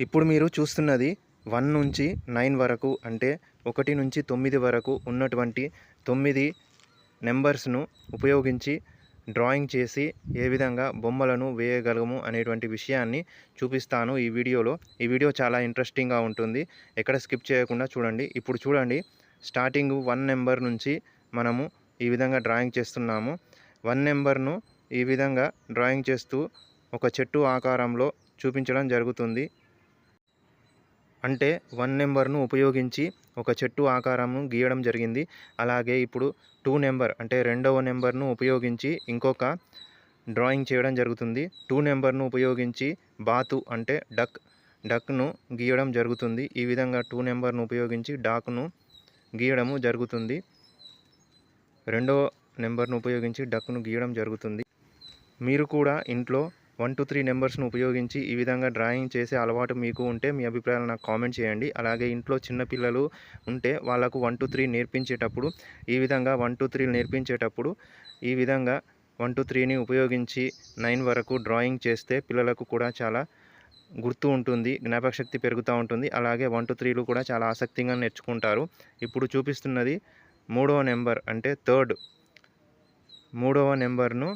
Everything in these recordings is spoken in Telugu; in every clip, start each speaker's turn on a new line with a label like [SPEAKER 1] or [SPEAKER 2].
[SPEAKER 1] ఇప్పుడు మీరు చూస్తున్నది వన్ నుంచి నైన్ వరకు అంటే ఒకటి నుంచి తొమ్మిది వరకు ఉన్నటువంటి తొమ్మిది నెంబర్స్ను ఉపయోగించి డ్రాయింగ్ చేసి ఏ విధంగా బొమ్మలను వేయగలము అనేటువంటి విషయాన్ని చూపిస్తాను ఈ వీడియోలో. ఈ వీడియో చాలా ఇంట్రెస్టింగ్గా ఉంటుంది. ఎక్కడ స్కిప్ చేయకుండా చూడండి. ఇప్పుడు చూడండి. స్టార్టింగ్ వన్ నెంబర్ నుంచి మనము ఈ విధంగా డ్రాయింగ్ చేస్తున్నాము. వన్ నెంబర్ను ఈ విధంగా డ్రాయింగ్ చేస్తూ ఒక చెట్టు ఆకారంలో చూపించడం జరుగుతుంది. అంటే వన్ నెంబర్ను ఉపయోగించి ఒక చెట్టు ఆకారము గీయడం జరిగింది. అలాగే ఇప్పుడు టూ నెంబర్ అంటే రెండవ నెంబర్ను ఉపయోగించి ఇంకొక డ్రాయింగ్ చేయడం జరుగుతుంది. టూ నెంబర్ను ఉపయోగించి బాతు అంటే డక్ డక్ను గీయడం జరుగుతుంది. ఈ విధంగా టూ నెంబర్ను ఉపయోగించి డాక్ను గీయడము జరుగుతుంది. రెండవ నెంబర్ను ఉపయోగించి డక్ను గీయడం జరుగుతుంది. మీరు కూడా ఇంట్లో వన్ టూ త్రీ నెంబర్స్ను ఉపయోగించి ఈ విధంగా డ్రాయింగ్ చేసే అలవాటు మీకు ఉంటే మీ అభిప్రాయాలు నాకు కామెంట్ చేయండి. అలాగే ఇంట్లో చిన్నపిల్లలు ఉంటే వాళ్ళకు వన్ టూ త్రీ నేర్పించేటప్పుడు ఈ విధంగా వన్ టూ త్రీ నేర్పించేటప్పుడు ఈ విధంగా వన్ టూ త్రీని ఉపయోగించి నైన్ వరకు డ్రాయింగ్ చేస్తే పిల్లలకు కూడా చాలా గుర్తు ఉంటుంది జ్ఞాపకశక్తి పెరుగుతూ ఉంటుంది. అలాగే వన్ టూ త్రీలు కూడా చాలా ఆసక్తిగా నేర్చుకుంటారు. ఇప్పుడు చూపిస్తున్నది మూడవ నెంబర్ అంటే థర్డ్. మూడవ నెంబర్ను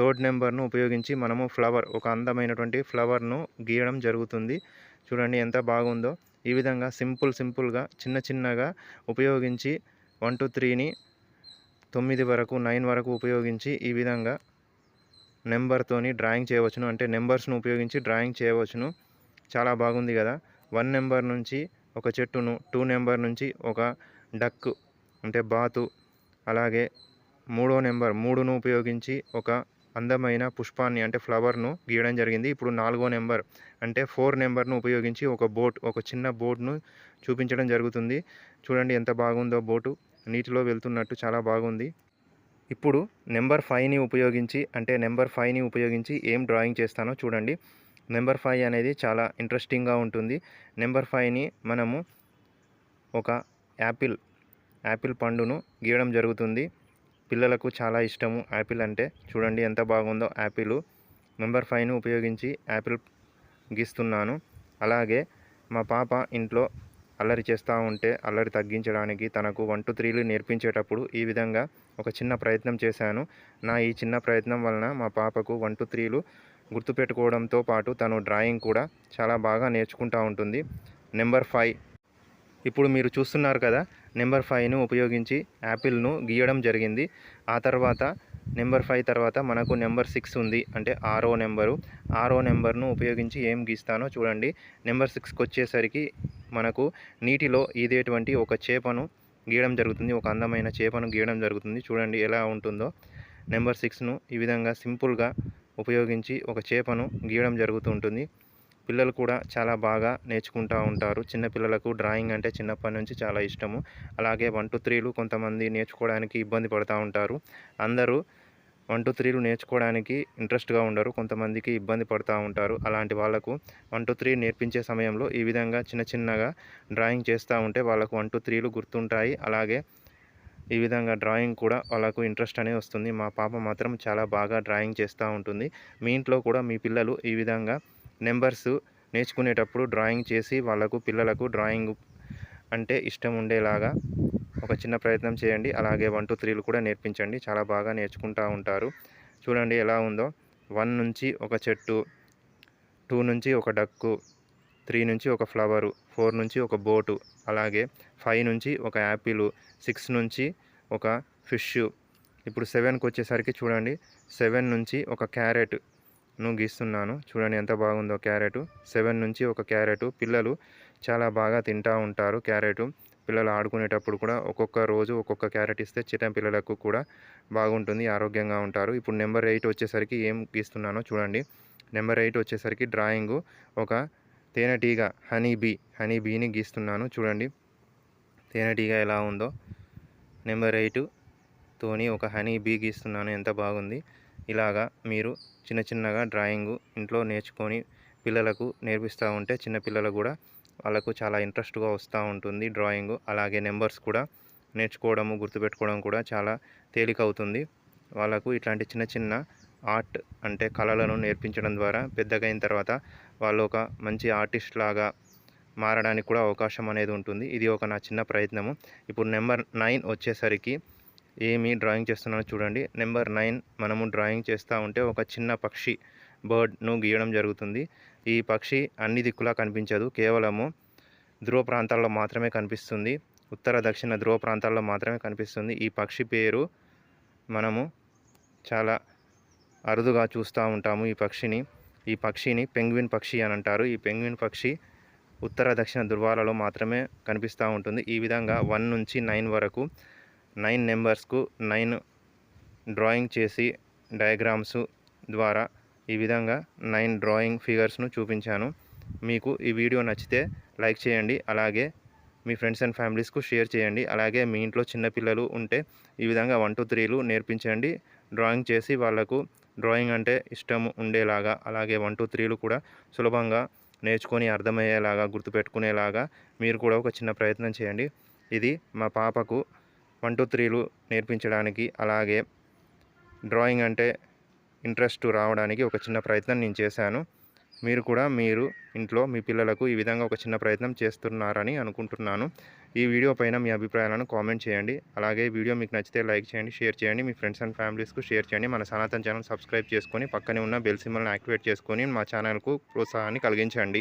[SPEAKER 1] థర్డ్ నెంబర్ను ఉపయోగించి మనము ఫ్లవర్ ఒక అందమైనటువంటి ఫ్లవర్ను గీయడం జరుగుతుంది. చూడండి ఎంత బాగుందో. ఈ విధంగా సింపుల్ సింపుల్గా చిన్న చిన్నగా ఉపయోగించి వన్ టూ త్రీని తొమ్మిది వరకు నైన్ వరకు ఉపయోగించి ఈ విధంగా నెంబర్తోని డ్రాయింగ్ చేయవచ్చును. అంటే నెంబర్స్ను ఉపయోగించి డ్రాయింగ్ చేయవచ్చును. చాలా బాగుంది కదా. వన్ నెంబర్ నుంచి ఒక చెట్టును టూ నెంబర్ నుంచి ఒక డక్ అంటే బాతు అలాగే మూడో నెంబర్ మూడును ఉపయోగించి ఒక అందమైన పుష్పాన్ని అంటే ఫ్లవర్ను గీయడం జరిగింది. ఇప్పుడు నాలుగో నెంబర్ అంటే ఫోర్ నెంబర్ను ఉపయోగించి ఒక బోట్ ఒక చిన్న బోట్ను చూపించడం జరుగుతుంది. చూడండి ఎంత బాగుందో బోటు. నీటిలో వెళ్తున్నట్టు చాలా బాగుంది. ఇప్పుడు నెంబర్ ఫైవ్ని ఉపయోగించి అంటే నెంబర్ ఫైవ్ని ఉపయోగించి ఏం డ్రాయింగ్ చేస్తానో చూడండి. నెంబర్ ఫైవ్ అనేది చాలా ఇంట్రెస్టింగ్గా ఉంటుంది. నెంబర్ ఫైవ్ని మనము ఒక యాపిల్ యాపిల్ పండును గీయడం జరుగుతుంది. పిల్లలకు చాలా ఇష్టము. యాపిల్ అంటే చూడండి ఎంత బాగుందో యాపిల్. నెంబర్ ఫైవ్ను ఉపయోగించి యాపిల్ గీస్తున్నాను. అలాగే మా పాప ఇంట్లో అల్లరి చేస్తూ ఉంటే అల్లరి తగ్గించడానికి తనకు వన్ టూ త్రీలు నేర్పించేటప్పుడు ఈ విధంగా ఒక చిన్న ప్రయత్నం చేశాను. నా ఈ చిన్న ప్రయత్నం వలన మా పాపకు వన్ టూ త్రీలు గుర్తుపెట్టుకోవడంతో పాటు తను డ్రాయింగ్ కూడా చాలా బాగా నేర్చుకుంటూ ఉంటుంది. నెంబర్ ఫైవ్ ఇప్పుడు మీరు చూస్తున్నారు కదా నెంబర్ ఫైవ్ను ఉపయోగించి యాపిల్ను గీయడం జరిగింది. ఆ తర్వాత నెంబర్ ఫైవ్ తర్వాత మనకు నెంబర్ సిక్స్ ఉంది. అంటే ఆరో నెంబరు. ఆరో నెంబర్ను ఉపయోగించి ఏం గీస్తానో చూడండి. నెంబర్ సిక్స్కి వచ్చేసరికి మనకు నీటిలో ఈదేటువంటి ఒక చేపను గీయడం జరుగుతుంది. ఒక అందమైన చేపను గీయడం జరుగుతుంది. చూడండి ఎలా ఉంటుందో. నెంబర్ సిక్స్ను ఈ విధంగా సింపుల్గా ఉపయోగించి ఒక చేపను గీయడం జరుగుతూ ఉంటుంది పిల్లలు కూడా చాలా బాగా నేర్చుకుంటూ ఉంటారు. చిన్నపిల్లలకు డ్రాయింగ్ అంటే చిన్నప్పటి నుంచి చాలా ఇష్టము. అలాగే వన్ టూ త్రీలు కొంతమంది నేర్చుకోవడానికి ఇబ్బంది పడుతూ ఉంటారు. అందరూ వన్ టూ త్రీలు నేర్చుకోవడానికి ఇంట్రెస్ట్గా ఉండరు. కొంతమందికి ఇబ్బంది పడుతూ ఉంటారు. అలాంటి వాళ్ళకు వన్ టూ త్రీ నేర్పించే సమయంలో ఈ విధంగా చిన్న చిన్నగా డ్రాయింగ్ చేస్తూ ఉంటే వాళ్ళకు వన్ టూ త్రీలు గుర్తుంటాయి. అలాగే ఈ విధంగా డ్రాయింగ్ కూడా వాళ్ళకు ఇంట్రెస్ట్ అనేది వస్తుంది. మా పాప మాత్రం చాలా బాగా డ్రాయింగ్ చేస్తూ ఉంటుంది. మీ ఇంట్లో కూడా మీ పిల్లలు ఈ విధంగా నెంబర్స్ నేర్చుకునేటప్పుడు డ్రాయింగ్ చేసి వాళ్ళకు పిల్లలకు డ్రాయింగ్ అంటే ఇష్టం ఉండేలాగా ఒక చిన్న ప్రయత్నం చేయండి. అలాగే వన్ టూ త్రీలు కూడా నేర్పించండి. చాలా బాగా నేర్చుకుంటూ ఉంటారు. చూడండి ఎలా ఉందో. వన్ నుంచి ఒక చెట్టు టూ నుంచి ఒక డక్కు త్రీ నుంచి ఒక ఫ్లవరు ఫోర్ నుంచి ఒక బోటు అలాగే ఫైవ్ నుంచి ఒక యాపిల్ సిక్స్ నుంచి ఒక ఫిష్. ఇప్పుడు సెవెన్కి వచ్చేసరికి చూడండి. సెవెన్ నుంచి ఒక క్యారెట్ ను గీస్తున్నాను చూడండి ఎంత బాగుందో క్యారెట్. సెవెన్ నుంచి ఒక క్యారెట్. పిల్లలు చాలా బాగా తింటూ ఉంటారు క్యారెట్. పిల్లలు ఆడుకునేటప్పుడు కూడా ఒక్కొక్క రోజు ఒక్కొక్క క్యారెట్ ఇస్తే చిన్న పిల్లలకు కూడా బాగుంటుంది ఆరోగ్యంగా ఉంటారు. ఇప్పుడు నెంబర్ ఎయిట్ వచ్చేసరికి ఏం గీస్తున్నానో చూడండి. నెంబర్ ఎయిట్ వచ్చేసరికి డ్రాయింగు ఒక తేనెటీగ హనీ బీ. హనీ బీని గీస్తున్నాను చూడండి. తేనెటీగ ఎలా ఉందో. నెంబర్ ఎయిట్ తోని ఒక హనీ బీ గీస్తున్నాను. ఎంత బాగుంది. ఇలాగా మీరు చిన్న చిన్నగా డ్రాయింగ్ ఇంట్లో నేర్చుకొని పిల్లలకు నేర్పిస్తూ ఉంటే చిన్నపిల్లలు కూడా వాళ్ళకు చాలా ఇంట్రెస్ట్గా వస్తూ ఉంటుంది డ్రాయింగ్. అలాగే నెంబర్స్ కూడా నేర్చుకోవడము గుర్తుపెట్టుకోవడం కూడా చాలా తేలిక అవుతుంది వాళ్ళకు ఇట్లాంటి చిన్న చిన్న ఆర్ట్ అంటే కళలను నేర్పించడం ద్వారా పెద్దగైన తర్వాత వాళ్ళు ఒక మంచి ఆర్టిస్ట్ లాగా మారడానికి కూడా అవకాశం అనేది ఉంటుంది. ఇది ఒక నా చిన్న ప్రయత్నము. ఇప్పుడు నెంబర్ నైన్ వచ్చేసరికి ఏమి డ్రాయింగ్ చేస్తున్నానో చూడండి. నెంబర్ నైన్ మనము డ్రాయింగ్ చేస్తూ ఉంటే ఒక చిన్న పక్షి బర్డ్ను గీయడం జరుగుతుంది. ఈ పక్షి అన్ని దిక్కులా కనిపించదు. కేవలము ధ్రువ ప్రాంతాల్లో మాత్రమే కనిపిస్తుంది. ఉత్తర దక్షిణ ధ్రువ ప్రాంతాల్లో మాత్రమే కనిపిస్తుంది. ఈ పక్షి పేరు మనము చాలా అరుదుగా చూస్తూ ఉంటాము ఈ పక్షిని. ఈ పక్షిని పెంగ్విన్ పక్షి అని అంటారు. ఈ పెంగ్విన్ పక్షి ఉత్తర దక్షిణ ధృవాలలో మాత్రమే కనిపిస్తూ ఉంటుంది. ఈ విధంగా వన్ నుంచి నైన్ వరకు నైన్ నెంబర్స్కు నైన్ డ్రాయింగ్ చేసి డయాగ్రామ్స్ ద్వారా ఈ విధంగా నైన్ డ్రాయింగ్ ఫిగర్స్ను చూపించాను. మీకు ఈ వీడియో నచ్చితే లైక్ చేయండి. అలాగే మీ ఫ్రెండ్స్ అండ్ ఫ్యామిలీస్కు షేర్ చేయండి. అలాగే మీ ఇంట్లో చిన్నపిల్లలు ఉంటే ఈ విధంగా వన్ టూ త్రీలు నేర్పించండి. డ్రాయింగ్ చేసి వాళ్ళకు డ్రాయింగ్ అంటే ఇష్టం ఉండేలాగా అలాగే వన్ టూ త్రీలు కూడా సులభంగా నేర్చుకొని అర్థమయ్యేలాగా గుర్తుపెట్టుకునేలాగా మీరు కూడా ఒక చిన్న ప్రయత్నం చేయండి. ఇది మా పాపకు వన్ టూ త్రీలు నేర్పించడానికి అలాగే డ్రాయింగ్ అంటే ఇంట్రెస్ట్ రావడానికి ఒక చిన్న ప్రయత్నం నేను చేశాను. మీరు కూడా మీరు ఇంట్లో మీ పిల్లలకు ఈ విధంగా ఒక చిన్న ప్రయత్నం చేస్తున్నారని అనుకుంటున్నాను. ఈ వీడియో పైన మీ అభిప్రాయాలను కామెంట్ చేయండి. అలాగే వీడియో మీకు నచ్చితే లైక్ చేయండి షేర్ చేయండి మీ ఫ్రెండ్స్ అండ్ ఫ్యామిలీస్కు షేర్ చేయండి. మన సనాతన ఛానల్ సబ్స్క్రైబ్ చేసుకొని పక్కనే ఉన్న బెల్ సిమ్మల్ని యాక్టివేట్ చేసుకొని మా ఛానల్కు ప్రోత్సాహాన్ని కలిగించండి.